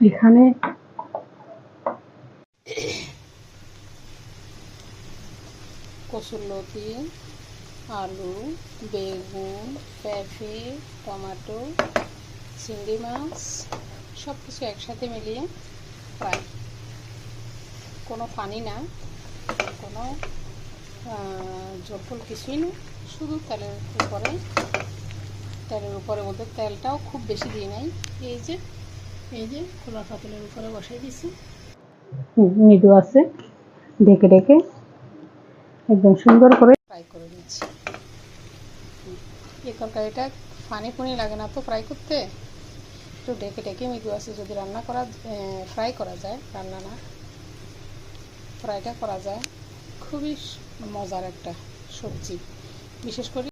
এখানে কসুরলতি আলু, বেগুন, পেঁপে, টমেটো, চিংড়ি মাছ সব কিছু একসাথে মিলিয়ে ফ্রাই কোনো পানি না, কোনো জলফল কিছুই না। শুধু তেলের উপরে তেলের উপরে ওদের তেলটাও খুব বেশি দিয়ে নাই এই যে এই যে খোলা পাতলের উপরে বসাই দিছি। মৃদু আছে। ডেকে ডেকে একদম সুন্দর করে ফ্রাই করে দিচ্ছি এই তরকারিটা পানি ফুনি লাগে না তো ফ্রাই করতে? একটু ডেকে ডেকে মৃদু আছে যদি রান্না করা ফ্রাই করা যায় রান্না না ফ্রাইটা করা যায়। খুবই মজার একটা সবজি। বিশেষ করে